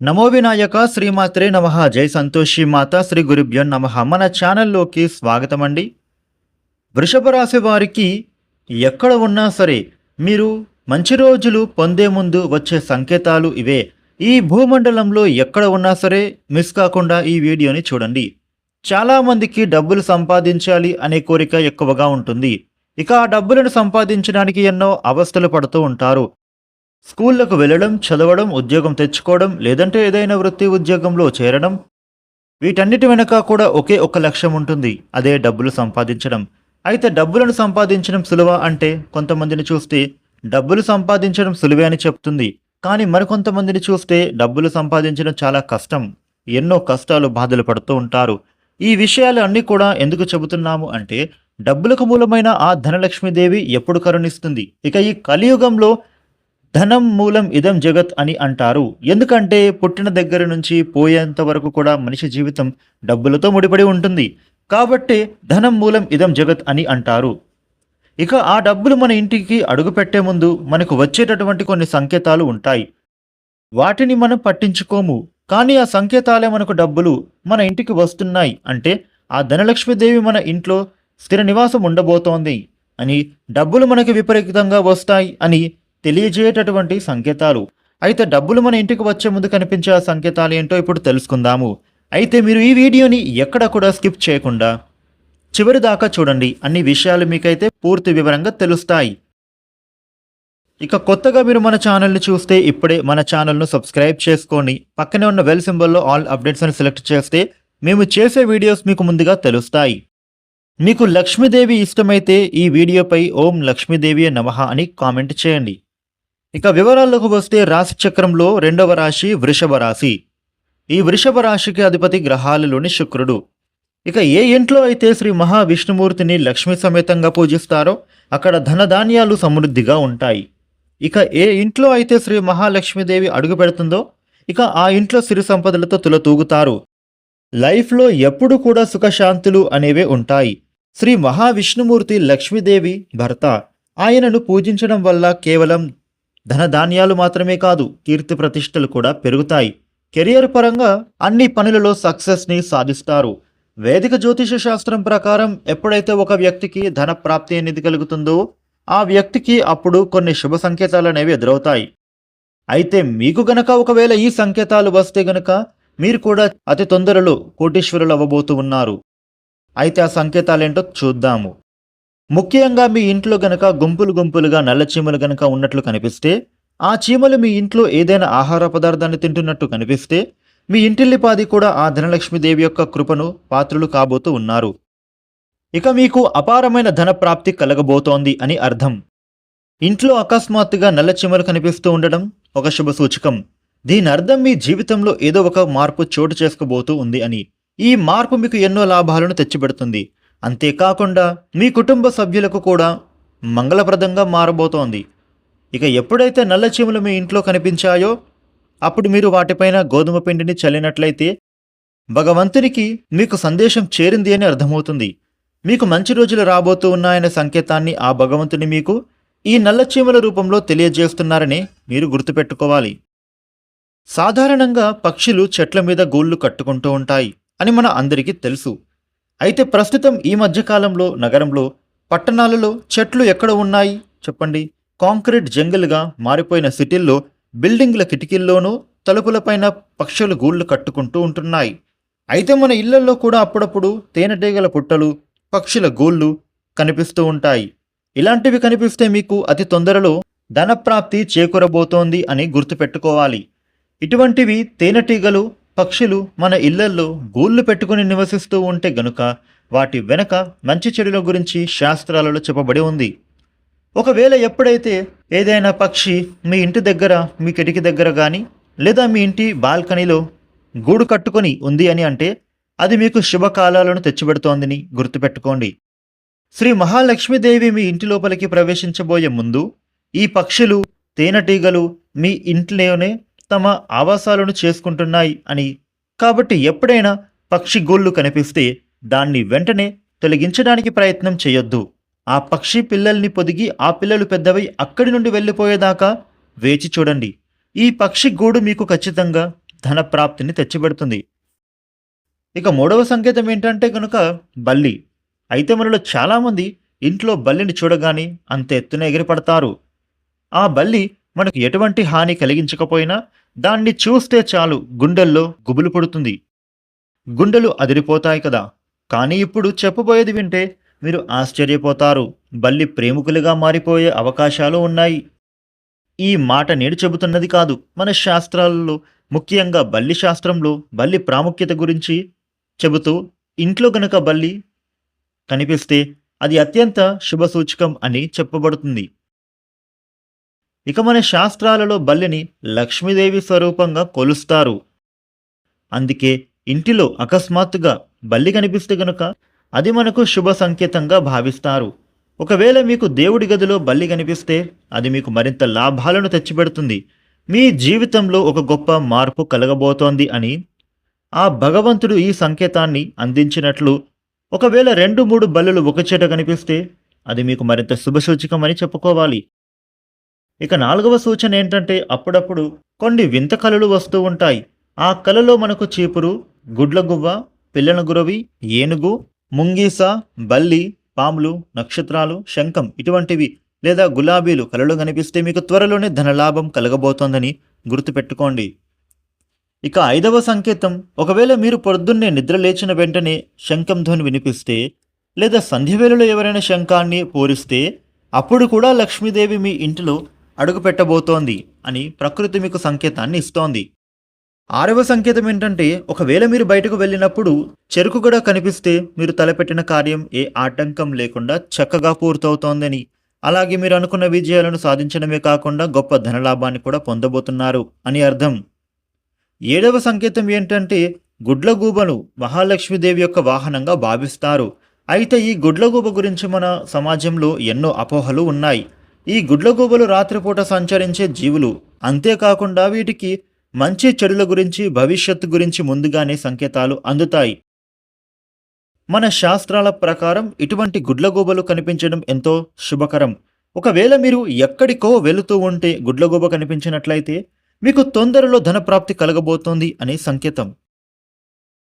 నమో వినాయక శ్రీమాత్రే నమ. జై సంతోషి మాత శ్రీ గురుభ్యో నమ. మన ఛానల్లోకి స్వాగతం అండి వృషభ రాశి వారికి ఎక్కడ ఉన్నా సరే మీరు మంచి రోజులు పొందే ముందు వచ్చే సంకేతాలు ఇవే. ఈ భూమండలంలో ఎక్కడ ఉన్నా సరే మిస్ కాకుండా ఈ వీడియోని చూడండి. చాలామందికి డబ్బులు సంపాదించాలి అనే కోరిక ఎక్కువగా ఉంటుంది. ఇక ఆ డబ్బులను సంపాదించడానికి ఎన్నో అవస్థలు పడుతూ ఉంటారు. స్కూళ్ళకు వెళ్ళడం చదవడం ఉద్యోగం తెచ్చుకోవడం లేదంటే ఏదైనా వృత్తి ఉద్యోగంలో చేరడం వీటన్నిటి వెనక కూడా ఒకే ఒక లక్ష్యం ఉంటుంది అదే డబ్బులు సంపాదించడం. అయితే డబ్బులను సంపాదించడం సులువ అంటే కొంతమందిని చూస్తే డబ్బులు సంపాదించడం సులువే అని చెప్తుంది. కానీ మరికొంతమందిని చూస్తే డబ్బులు సంపాదించడం చాలా కష్టం. ఎన్నో కష్టాలు బాధలు పడుతూ ఉంటారు. ఈ విషయాలు అన్నీ కూడా ఎందుకు చెబుతున్నాము అంటే డబ్బులకు మూలమైన ఆ ధనలక్ష్మీదేవి ఎప్పుడు కరుణిస్తుంది? ఇక ఈ కలియుగంలో ధనం మూలం ఇదం జగత్ అని అంటారు. ఎందుకంటే పుట్టిన దగ్గర నుంచి పోయేంత వరకు కూడా మనిషి జీవితం డబ్బులతో ముడిపడి ఉంటుంది. కాబట్టి ధనం మూలం ఇదం జగత్ అని అంటారు. ఇక ఆ డబ్బులు మన ఇంటికి అడుగు పెట్టే ముందు మనకు వచ్చేటటువంటి కొన్ని సంకేతాలు ఉంటాయి. వాటిని మనం పట్టించుకోము. కానీ ఆ సంకేతాలే మనకు డబ్బులు మన ఇంటికి వస్తున్నాయి అంటే ఆ ధనలక్ష్మీదేవి మన ఇంట్లో స్థిర నివాసం ఉండబోతోంది అని డబ్బులు మనకి విపరీతంగా వస్తాయి అని తెలియజేయటటువంటి సంకేతాలు. అయితే డబ్బులు మన ఇంటికి వచ్చే ముందు కనిపించే ఆ సంకేతాలు ఏంటో ఇప్పుడు తెలుసుకుందాము. అయితే మీరు ఈ వీడియోని ఎక్కడ కూడా స్కిప్ చేయకుండా చివరి దాకా చూడండి. అన్ని విషయాలు మీకైతే పూర్తి వివరంగా తెలుస్తాయి. ఇక కొత్తగా మీరు మన ఛానల్ని చూస్తే ఇప్పుడే మన ఛానల్ను సబ్స్క్రైబ్ చేసుకొని పక్కనే ఉన్న వెల్ సింబల్లో ఆల్ అప్డేట్స్ని సెలెక్ట్ చేస్తే మేము చేసే వీడియోస్ మీకు ముందుగా తెలుస్తాయి. మీకు లక్ష్మీదేవి ఇష్టమైతే ఈ వీడియోపై ఓం లక్ష్మీదేవి నమః అని కామెంట్ చేయండి. ఇక వివరాల్లోకి వస్తే రాశి చక్రంలో రెండవ రాశి వృషభ రాశి. ఈ వృషభ రాశికి అధిపతి గ్రహాలలోని శుక్రుడు. ఇక ఏ ఇంట్లో అయితే శ్రీ మహావిష్ణుమూర్తిని లక్ష్మి సమేతంగా పూజిస్తారో అక్కడ ధనధాన్యాలు సమృద్ధిగా ఉంటాయి. ఇక ఏ ఇంట్లో అయితే శ్రీ మహాలక్ష్మీదేవి అడుగు పెడుతుందో ఇక ఆ ఇంట్లో సిరి సంపదలతో తులతూగుతారు. లైఫ్లో ఎప్పుడు కూడా సుఖశాంతులు అనేవే ఉంటాయి. శ్రీ మహావిష్ణుమూర్తి లక్ష్మీదేవి భర్త. ఆయనను పూజించడం వల్ల కేవలం ధనధాన్యాలు మాత్రమే కాదు కీర్తి ప్రతిష్టలు కూడా పెరుగుతాయి. కెరియర్ పరంగా అన్ని పనులలో సక్సెస్ని సాధిస్తారు. వేదిక జ్యోతిష శాస్త్రం ప్రకారం ఎప్పుడైతే ఒక వ్యక్తికి ధన ప్రాప్తి అనేది కలుగుతుందో ఆ వ్యక్తికి అప్పుడు కొన్ని శుభ సంకేతాలు అనేవి ఎదురవుతాయి. అయితే మీకు గనక ఒకవేళ ఈ సంకేతాలు వస్తే గనక మీరు కూడా అతి తొందరలో కోటీశ్వరులు అవ్వబోతూ ఉన్నారు. అయితే ఆ సంకేతాలేంటో చూద్దాము. ముఖ్యంగా మీ ఇంట్లో గనక గుంపులు గుంపులుగా నల్ల చీమలు గనక ఉన్నట్లు కనిపిస్తే ఆ చీమలు మీ ఇంట్లో ఏదైనా ఆహార పదార్థాన్ని తింటున్నట్టు కనిపిస్తే మీ ఇంటిల్లిపాది కూడా ఆ ధనలక్ష్మీదేవి యొక్క కృపను పాత్రులు కాబోతూ ఉన్నారు. ఇక మీకు అపారమైన ధన ప్రాప్తి కలగబోతోంది అని అర్థం. ఇంట్లో అకస్మాత్తుగా నల్ల చీమలు కనిపిస్తూ ఉండడం ఒక శుభ సూచకం. దీని అర్థం మీ జీవితంలో ఏదో ఒక మార్పు చోటు చేసుకోబోతూ ఉంది అని. ఈ మార్పు మీకు ఎన్నో లాభాలను తెచ్చిపెడుతుంది. అంతేకాకుండా మీ కుటుంబ సభ్యులకు కూడా మంగళప్రదంగా మారబోతోంది. ఇక ఎప్పుడైతే నల్ల చీమలు మీ ఇంట్లో కనిపించాయో అప్పుడు మీరు వాటిపైన గోధుమ పిండిని చల్లినట్లయితే భగవంతునికి మీకు సందేశం చేరింది అని అర్థమవుతుంది. మీకు మంచి రోజులు రాబోతూ ఉన్నాయనే సంకేతాన్ని ఆ భగవంతుని మీకు ఈ నల్ల చీమల రూపంలో తెలియజేస్తున్నారని మీరు గుర్తుపెట్టుకోవాలి. సాధారణంగా పక్షులు చెట్ల మీద గూళ్ళు కట్టుకుంటూ ఉంటాయి అని మన అందరికీ తెలుసు. అయితే ప్రస్తుతం ఈ మధ్యకాలంలో నగరంలో పట్టణాలలో చెట్లు ఎక్కడ ఉన్నాయి చెప్పండి? కాంక్రీట్ జంగిల్గా మారిపోయిన సిటీల్లో బిల్డింగ్ల కిటికీల్లోనూ తలుపులపైన పక్షులు గూళ్ళు కట్టుకుంటూ ఉంటున్నాయి. అయితే మన ఇళ్ళలో కూడా అప్పుడప్పుడు తేనెటీగల పుట్టలు పక్షుల గూళ్ళు కనిపిస్తూ ఉంటాయి. ఇలాంటివి కనిపిస్తే మీకు అతి తొందరలో ధనప్రాప్తి చేకూరబోతోంది అని గుర్తుపెట్టుకోవాలి. ఇటువంటివి తేనెటీగలు పక్షులు మన ఇళ్ళల్లో గూళ్ళు పెట్టుకుని నివసిస్తూ ఉంటే గనుక వాటి వెనక మంచి చెడుల గురించి శాస్త్రాలలో చెప్పబడి ఉంది. ఒకవేళ ఎప్పుడైతే ఏదైనా పక్షి మీ ఇంటి దగ్గర మీ కిటికీ దగ్గర కానీ లేదా మీ ఇంటి బాల్కనీలో గూడు కట్టుకొని ఉంది అని అంటే అది మీకు శుభకాలాలను తెచ్చిపెడుతోందని గుర్తుపెట్టుకోండి. శ్రీ మహాలక్ష్మీదేవి మీ ఇంటి లోపలికి ప్రవేశించబోయే ముందు ఈ పక్షులు తేనెటీగలు మీ ఇంట్లోనే తమ ఆవాసాలను చేసుకుంటున్నాయి అని. కాబట్టి ఎప్పుడైనా పక్షి గోళ్ళు కనిపిస్తే దాన్ని వెంటనే తొలగించడానికి ప్రయత్నం చేయొద్దు. ఆ పక్షి పిల్లల్ని పొదిగి ఆ పిల్లలు పెద్దవై అక్కడి నుండి వెళ్ళిపోయేదాకా వేచి చూడండి. ఈ పక్షి గూడు మీకు ఖచ్చితంగా ధన ప్రాప్తిని తెచ్చిపెడుతుంది. ఇక మూడవ సంకేతం ఏంటంటే కనుక బల్లి. అయితే మనలో చాలామంది ఇంట్లో బల్లిని చూడగానే అంత ఎత్తున ఎగిరిపడతారు. ఆ బల్లి మనకు ఎటువంటి హాని కలిగించకపోయినా దాన్ని చూస్తే చాలు గుండెల్లో గుబులు పడుతుంది. గుండెలు అదిరిపోతాయి కదా. కానీ ఇప్పుడు చెప్పబోయేది వింటే మీరు ఆశ్చర్యపోతారు. బల్లి ప్రేమికులుగా మారిపోయే అవకాశాలు ఉన్నాయి. ఈ మాట నేడు చెబుతున్నది కాదు. మన శాస్త్రాలలో ముఖ్యంగా బల్లి శాస్త్రంలో బల్లి ప్రాముఖ్యత గురించి చెబుతూ ఇంట్లో గనక బల్లి కనిపిస్తే అది అత్యంత శుభసూచకం అని చెప్పబడుతుంది. ఇక మన శాస్త్రాలలో బల్లిని లక్ష్మీదేవి స్వరూపంగా కొలుస్తారు. అందుకే ఇంటిలో అకస్మాత్తుగా బల్లి కనిపిస్తే గనుక అది మనకు శుభ సంకేతంగా భావిస్తారు. ఒకవేళ మీకు దేవుడి గదిలో బల్లి కనిపిస్తే అది మీకు మరింత లాభాలను తెచ్చిపెడుతుంది. మీ జీవితంలో ఒక గొప్ప మార్పు కలగబోతోంది అని ఆ భగవంతుడు ఈ సంకేతాన్ని అందించినట్లు ఒకవేళ రెండు మూడు బల్లులు ఒకచేట కనిపిస్తే అది మీకు మరింత శుభసూచకమని చెప్పుకోవాలి. ఇక నాలుగవ సూచన ఏంటంటే అప్పుడప్పుడు కొన్ని వింత కళలు వస్తూ ఉంటాయి. ఆ కళలో మనకు చీపురు గుడ్లగువ్వ పిల్లన గురవి ఏనుగు ముంగీస బల్లి పాములు నక్షత్రాలు శంఖం ఇటువంటివి లేదా గులాబీలు కళలు కనిపిస్తే మీకు త్వరలోనే ధనలాభం కలగబోతోందని గుర్తుపెట్టుకోండి. ఇక ఐదవ సంకేతం ఒకవేళ మీరు పొద్దున్నే నిద్ర లేచిన వెంటనే శంఖం ధ్వని వినిపిస్తే లేదా సంధ్యవేళలో ఎవరైనా శంఖాన్ని పూరిస్తే అప్పుడు కూడా లక్ష్మీదేవి మీ ఇంటిలో అడుగు పెట్టబోతోంది అని ప్రకృతి మీకు సంకేతాన్ని ఇస్తోంది. ఆరవ సంకేతం ఏంటంటే ఒకవేళ మీరు బయటకు వెళ్ళినప్పుడు చెరుకు కూడా కనిపిస్తే మీరు తలపెట్టిన కార్యం ఏ ఆటంకం లేకుండా చక్కగా పూర్తవుతోందని. అలాగే మీరు అనుకున్న విజయాలను సాధించడమే కాకుండా గొప్ప ధనలాభాన్ని కూడా పొందబోతున్నారు అని అర్థం. ఏడవ సంకేతం ఏంటంటే గుడ్లగూబను మహాలక్ష్మీదేవి యొక్క వాహనంగా భావిస్తారు. అయితే ఈ గుడ్లగూబ గురించి మన సమాజంలో ఎన్నో అపోహలు ఉన్నాయి. ఈ గుడ్లగూబలు రాత్రిపూట సంచరించే జీవులు. అంతేకాకుండా వీటికి మంచి చెడుల గురించి భవిష్యత్తు గురించి ముందుగానే సంకేతాలు అందుతాయి. మన శాస్త్రాల ప్రకారం ఇటువంటి గుడ్లగూబలు కనిపించడం ఎంతో శుభకరం. ఒకవేళ మీరు ఎక్కడికో వెళుతూ ఉంటే గుడ్లగూబ కనిపించినట్లయితే మీకు తొందరలో ధనప్రాప్తి కలగబోతోంది అనే సంకేతం.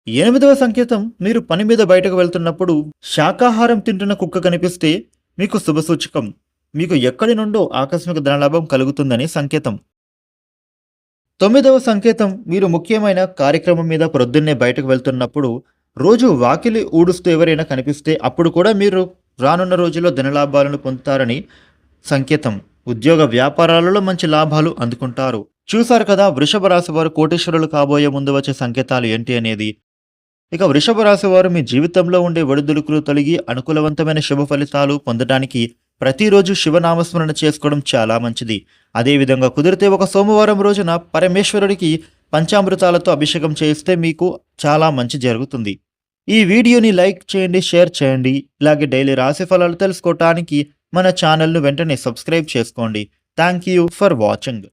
ఎనిమిదవ సంకేతం మీరు పని మీద బయటకు వెళ్తున్నప్పుడు శాకాహారం తింటున్న కుక్క కనిపిస్తే మీకు శుభసూచకం. మీకు ఎక్కడి నుండో ఆకస్మిక ధనలాభం కలుగుతుందని సంకేతం. తొమ్మిదవ సంకేతం మీరు ముఖ్యమైన కార్యక్రమం మీద ప్రొద్దున్నే బయటకు వెళ్తున్నప్పుడు రోజు వాకిలి ఊడుస్తూ ఎవరైనా కనిపిస్తే అప్పుడు కూడా మీరు రానున్న రోజుల్లో ధనలాభాలను పొందుతారని సంకేతం. ఉద్యోగ వ్యాపారాలలో మంచి లాభాలు అందుకుంటారు. చూశారు కదా వృషభ రాశి వారు కోటేశ్వరులు కాబోయే ముందు వచ్చే సంకేతాలు ఏంటి అనేది. ఇక వృషభ రాశి వారు మీ జీవితంలో ఉండే ఒడిదుడుకులు తొలగి అనుకూలవంతమైన శుభ ఫలితాలు పొందడానికి ప్రతిరోజు శివనామస్మరణ చేసుకోవడం చాలా మంచిది. అదేవిధంగా కుదిరితే ఒక సోమవారం రోజున పరమేశ్వరుడికి పంచామృతాలతో అభిషేకం చేస్తే మీకు చాలా మంచి జరుగుతుంది. ఈ వీడియోని లైక్ చేయండి షేర్ చేయండి. ఇలాగే డైలీ రాశి ఫలాలు తెలుసుకోవటానికి మన ఛానల్ను వెంటనే సబ్స్క్రైబ్ చేసుకోండి. Thank you for watching.